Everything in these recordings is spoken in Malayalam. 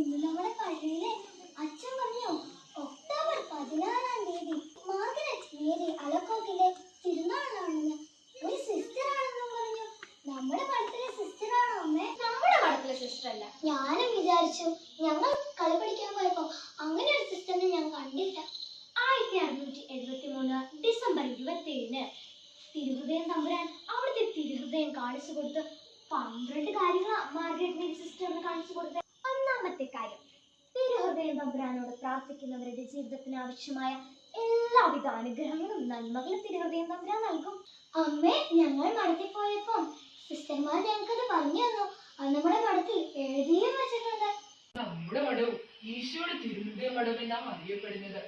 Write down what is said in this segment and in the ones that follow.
ഇന്ന് നമ്മുടെ പള്ളിയിലെ അച്ഛൻ പറഞ്ഞു ഒക്ടോബർ പതിനാറാം തീയതി മാർഗരറ്റ് മേരി അലക്കോക്കിലെ തിരുനാളാണെന്ന് ഒരു സിസ്റ്റർ ആണെന്നും പറഞ്ഞു. നമ്മുടെ പടത്തിലെ സിസ്റ്റർ ആണോ അമ്മേ? നമ്മുടെ പടത്തിലെ സിസ്റ്റർ അല്ല ഞാനും വിചാരിച്ചു ഞങ്ങൾ കളി പഠിക്കാൻ പോയപ്പോ അങ്ങനെ ഒരു സിസ്റ്ററിനെ ഞാൻ കണ്ടില്ല. ആയിരത്തി അറുന്നൂറ്റി എഴുപത്തി മൂന്ന് ഡിസംബർ ഇരുപത്തി ഏഴിന് തിരുഹൃദയം തമ്പുരാൻ അവിടുത്തെ തിരുഹൃദയം കാണിച്ചു കൊടുത്ത് പന്ത്രണ്ട് കാര്യങ്ങളാണ് മാർഗരറ്റ് മേരി സിസ്റ്ററിന് കാണിച്ചു കൊടുത്തത് തമ്പുരാനോട് പ്രാർത്ഥിക്കുന്നവരുടെ ജീവിതത്തിന് ആവശ്യമായ എല്ലാവിധ അനുഗ്രഹങ്ങളും നന്മകളും തിരുഹൃദയം തമ്പുരാൻ നൽകും. അമ്മേ ഞങ്ങൾ മഠത്തിൽ പോയപ്പോ സിസ്റ്റർമാർ ഞങ്ങൾക്കത് പറഞ്ഞു തന്നു. അത് നമ്മുടെ മഠത്തിൽ എഴുതിയും വെച്ചിട്ടുണ്ട് നമ്മുടെ മഠവും ഈശോയുടെ തിരുഹൃദയ മഠം എന്നാണ് അറിയപ്പെടുന്നത്.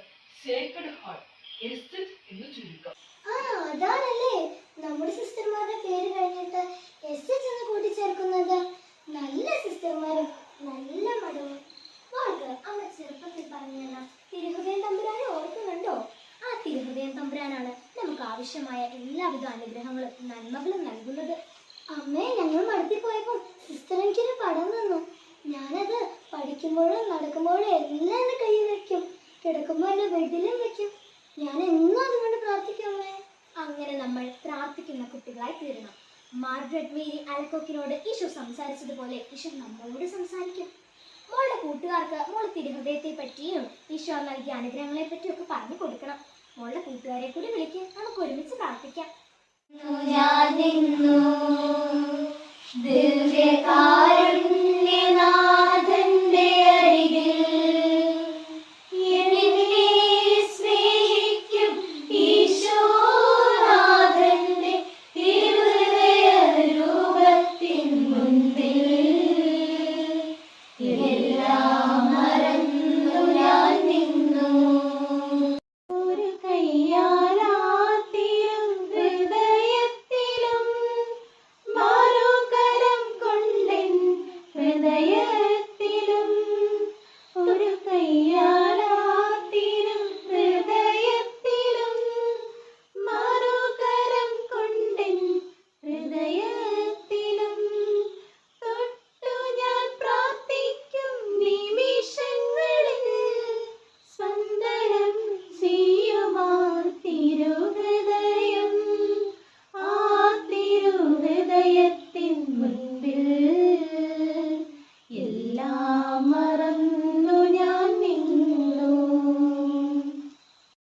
സേക്രഡ് ഹാർട്ട് ആവശ്യമായ എല്ലാവിധ അനുഗ്രഹങ്ങളും നന്മകളും നൽകുന്നത്. അമ്മേ ഞങ്ങൾ മഠത്തിൽ പോയപ്പോൾ സിസ്റ്റർ എനിക്കൊരു പടം തന്നു. ഞാനത് പഠിക്കുമ്പോഴും നടക്കുമ്പോഴും എല്ലാം എന്റെ കയ്യിൽ കിടക്കുമ്പോൾ എന്റെ ബെഡിലും വെക്കും. ഞാൻ എന്നും അതുകൊണ്ട് പ്രാർത്ഥിക്കും അമ്മേ. അങ്ങനെ നമ്മൾ പ്രാർത്ഥിക്കുന്ന കുട്ടികളായി തീരണം. മാർഗ്രറ്റ് മേരി അലക്കോക്കിനോട് ഈശോ സംസാരിച്ചതുപോലെ ഈശോ നമ്മളോട് സംസാരിക്കും. മോളുടെ കൂട്ടുകാർക്ക് മോൾ തിരുഹൃദയത്തെ പറ്റിയും ഈശോ നൽകിയ അനുഗ്രഹങ്ങളെ പറ്റിയും ഒക്കെ പറഞ്ഞു കൊടുക്കണം. മോളുടെ കൂട്ടുകാരെ കൂടി വിളിക്ക്. നമുക്ക് ഒരുമിച്ച് പ്രാർത്ഥിക്കാം. ഞാൻ നിന്നു ദിവ്യകാ മറന്നു ഞാൻ